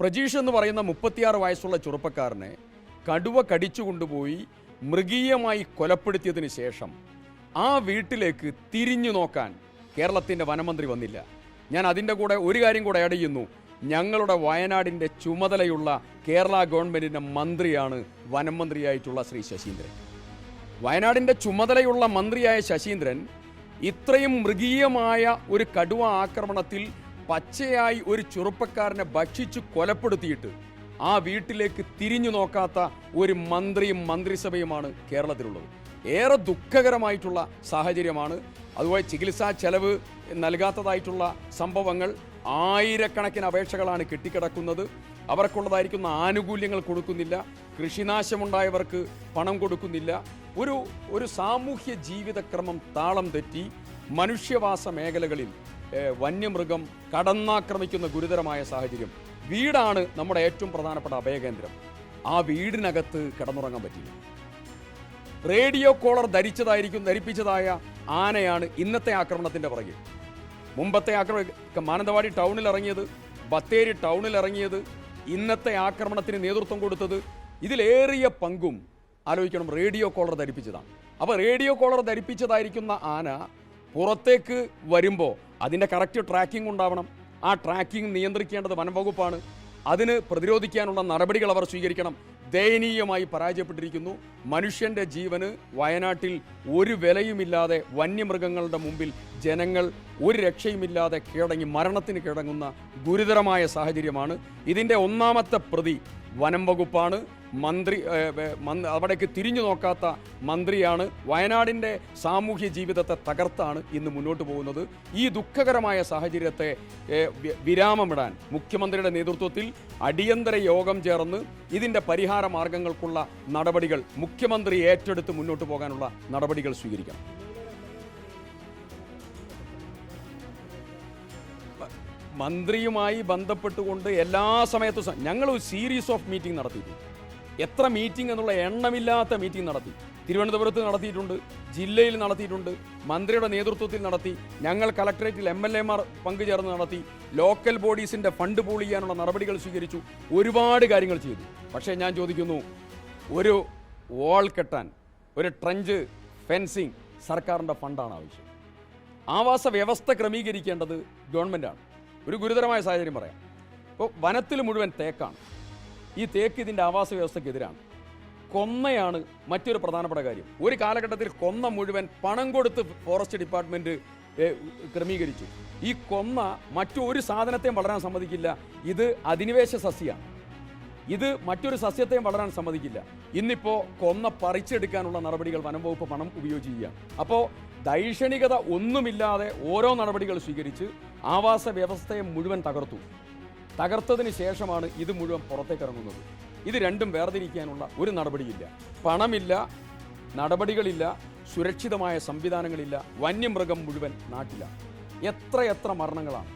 പ്രജീഷ് എന്ന് പറയുന്ന മുപ്പത്തിയാറ് വയസ്സുള്ള ചെറുപ്പക്കാരനെ കടുവ കടിച്ചു കൊണ്ടുപോയി മൃഗീയമായി കൊലപ്പെടുത്തിയതിന് ശേഷം ആ വീട്ടിലേക്ക് തിരിഞ്ഞു നോക്കാൻ കേരളത്തിന്റെ വനമന്ത്രി വന്നില്ല. ഞാൻ അതിന്റെ കൂടെ ഒരു കാര്യം കൂടെ ആഡ് ചെയ്യുന്നു. ഞങ്ങളുടെ വയനാടിന്റെ ചുമതലയുള്ള കേരള ഗവൺമെന്റിന്റെ മന്ത്രിയാണ് വനം മന്ത്രിയായിട്ടുള്ള ശ്രീ ശശീന്ദ്രൻ. വയനാടിന്റെ ചുമതലയുള്ള മന്ത്രിയായ ശശീന്ദ്രൻ ഇത്രയും മൃഗീയമായ ഒരു കടുവ ആക്രമണത്തിൽ പച്ചയായി ഒരു ചെറുപ്പക്കാരനെ ഭക്ഷിച്ചു കൊലപ്പെടുത്തിയിട്ട് ആ വീട്ടിലേക്ക് തിരിഞ്ഞു നോക്കാത്ത ഒരു മന്ത്രിയും മന്ത്രിസഭയുമാണ് കേരളത്തിലുള്ളത്. ഏറെ ദുഃഖകരമായിട്ടുള്ള സാഹചര്യമാണ്. അതുപോലെ ചികിത്സാ ചെലവ് നൽകാത്തതായിട്ടുള്ള സംഭവങ്ങൾ ആയിരക്കണക്കിന് അപേക്ഷകളാണ് കെട്ടിക്കിടക്കുന്നത്. അവർക്കുള്ളതായിരിക്കുന്ന ആനുകൂല്യങ്ങൾ കൊടുക്കുന്നില്ല. കൃഷിനാശമുണ്ടായവർക്ക് പണം കൊടുക്കുന്നില്ല. ഒരു ഒരു സാമൂഹ്യ ജീവിതക്രമം താളം തെറ്റി മനുഷ്യവാസ മേഖലകളിൽ വന്യമൃഗം കടന്നാക്രമിക്കുന്ന ഗുരുതരമായ സാഹചര്യം. വീടാണ് നമ്മുടെ ഏറ്റവും പ്രധാനപ്പെട്ട അഭയകേന്ദ്രം. ആ വീടിനകത്ത് കിടന്നുറങ്ങാൻ പറ്റില്ല. റേഡിയോ കോളർ ധരിച്ചതായിരിക്കും ധരിപ്പിച്ചതായ ആനയാണ് ഇന്നത്തെ ആക്രമണത്തിന്റെ പുറകിൽ മുമ്പത്തെ ആക്രമണ മാനന്തവാടി ടൗണിൽ ഇറങ്ങിയത് ബത്തേരി ടൗണിൽ ഇറങ്ങിയത് ഇന്നത്തെ ആക്രമണത്തിന് നേതൃത്വം കൊടുത്തത് ഇതിലേറിയ പങ്കും ആലോചിക്കണം റേഡിയോ കോളർ ധരിപ്പിച്ചതാണ്. അപ്പോൾ റേഡിയോ കോളർ ധരിപ്പിച്ചതായിരിക്കുന്ന ആന പുറത്തേക്ക് വരുമ്പോൾ അതിന്റെ കറക്റ്റ് ട്രാക്കിംഗ് ഉണ്ടാവണം. ആ ട്രാക്കിംഗ് നിയന്ത്രിക്കേണ്ടത് വനംവകുപ്പാണ് അതിന് പ്രതിരോധിക്കാനുള്ള നടപടികൾ അവർ സ്വീകരിക്കണം. ദയനീയമായി പരാജയപ്പെട്ടിരിക്കുന്നു. മനുഷ്യന്റെ ജീവന് വയനാട്ടിൽ ഒരു വിലയുമില്ലാതെ വന്യമൃഗങ്ങളുടെ മുമ്പിൽ ജനങ്ങൾ ഒരു രക്ഷയുമില്ലാതെ കീഴടങ്ങി മരണത്തിന് കീഴടങ്ങുന്ന ഗുരുതരമായ സാഹചര്യമാണ്. ഇതിന്റെ ഒന്നാമത്തെ പ്രതി വനം വകുപ്പാണ്. മന്ത്രി അവിടേക്ക് തിരിഞ്ഞു നോക്കാത്ത മന്ത്രിയാണ്. വയനാടിന്റെ സാമൂഹ്യ ജീവിതത്തെ തകർത്താണ് ഇന്ന് മുന്നോട്ട് പോകുന്നത്. ഈ ദുഃഖകരമായ സാഹചര്യത്തെ വിരാമമിടാൻ മുഖ്യമന്ത്രിയുടെ നേതൃത്വത്തിൽ അടിയന്തര യോഗം ചേർന്ന് ഇതിന്റെ പരിഹാര മാർഗങ്ങൾക്കുള്ള നടപടികൾ മുഖ്യമന്ത്രി ഏറ്റെടുത്ത് മുന്നോട്ട് പോകാനുള്ള നടപടികൾ സ്വീകരിക്കണം. മന്ത്രിയുമായി ബന്ധപ്പെട്ടുകൊണ്ട് എല്ലാ സമയത്തും ഞങ്ങൾ ഒരു സീരീസ് ഓഫ് മീറ്റിംഗ് നടത്തിയിട്ടുണ്ട് എത്ര മീറ്റിംഗ് എന്നുള്ള എണ്ണമില്ലാത്ത മീറ്റിംഗ് നടത്തി. തിരുവനന്തപുരത്ത് നടത്തിയിട്ടുണ്ട് ജില്ലയിൽ നടത്തിയിട്ടുണ്ട് മന്ത്രിയുടെ നേതൃത്വത്തിൽ നടത്തി ഞങ്ങൾ കളക്ടറേറ്റിൽ എം എൽ എമാർ പങ്കുചേർന്ന് നടത്തി ലോക്കൽ ബോഡീസിന്റെ ഫണ്ട് പൂൾ ചെയ്യാനുള്ള നടപടികൾ സ്വീകരിച്ചു ഒരുപാട് കാര്യങ്ങൾ ചെയ്തു. പക്ഷേ ഞാൻ ചോദിക്കുന്നു ഒരു വാൾ കെട്ടാൻ ഒരു ട്രഞ്ച് ഫെൻസിങ് സർക്കാരിന്റെ ഫണ്ടാണ് ആവശ്യം. ആവാസ വ്യവസ്ഥ ക്രമീകരിക്കേണ്ടത് ഗവൺമെന്റാണ് ഒരു ഗുരുതരമായ സാഹചര്യം പറയാം. ഇപ്പോൾ വനത്തിൽ മുഴുവൻ തേക്കാണ്. ഈ തേക്ക് ഇതിന്റെ ആവാസ വ്യവസ്ഥയ്ക്കെതിരാണ്. കൊന്നയാണ് മറ്റൊരു പ്രധാനപ്പെട്ട കാര്യം. ഒരു കാലഘട്ടത്തിൽ കൊന്ന മുഴുവൻ പണം കൊടുത്ത് ഫോറസ്റ്റ് ഡിപ്പാർട്ട്മെന്റ് ക്രമീകരിച്ചു. ഈ കൊന്ന മറ്റൊരു സാധനത്തെയും വളരാൻ സമ്മതിക്കില്ല. ഇത് അധിനിവേശ സസ്യമാണ് ഇത് മറ്റൊരു സസ്യത്തെയും വളരാൻ സമ്മതിക്കില്ല. ഇന്നിപ്പോൾ കൊന്ന പറിച്ചെടുക്കാനുള്ള നടപടികൾ വനം വകുപ്പ് പണം ഉപയോഗിക്കുകയാണ് അപ്പോൾ ദൈക്ഷണികത ഒന്നുമില്ലാതെ ഓരോ നടപടികൾ സ്വീകരിച്ച് ആവാസ വ്യവസ്ഥയെ മുഴുവൻ തകർത്തു. തകർത്തതിന് ശേഷമാണ് ഇത് മുഴുവൻ പുറത്തേക്ക് ഇറങ്ങുന്നത് ഇത് രണ്ടും വേർതിരിക്കാനുള്ള ഒരു നടപടിയില്ല. പണമില്ല നടപടികളില്ല സുരക്ഷിതമായ സംവിധാനങ്ങളില്ല വന്യമൃഗം മുഴുവൻ നാട്ടില എത്ര എത്ര മരണങ്ങളാണ്.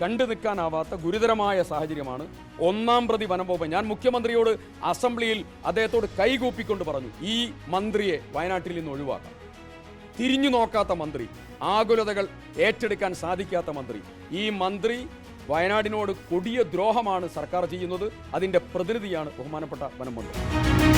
കണ്ടു നിൽക്കാനാവാത്ത ഗുരുതരമായ സാഹചര്യമാണ് ഒന്നാം പ്രതി വനംവകുപ്പ്. ഞാൻ മുഖ്യമന്ത്രിയോട് അസംബ്ലിയിൽ അദ്ദേഹത്തോട് കൈകൂപ്പിക്കൊണ്ട് പറഞ്ഞു ഈ മന്ത്രിയെ വയനാട്ടിൽ നിന്ന് ഒഴിവാക്കാം. തിരിഞ്ഞു നോക്കാത്ത മന്ത്രി ആകുലതകൾ ഏറ്റെടുക്കാൻ സാധിക്കാത്ത മന്ത്രി. ഈ മന്ത്രി വയനാടിനോട് കൊടിയ ദ്രോഹമാണ് സർക്കാർ ചെയ്യുന്നത്. അതിന്റെ പ്രതിനിധിയാണ് ബഹുമാനപ്പെട്ട വനം മന്ത്രി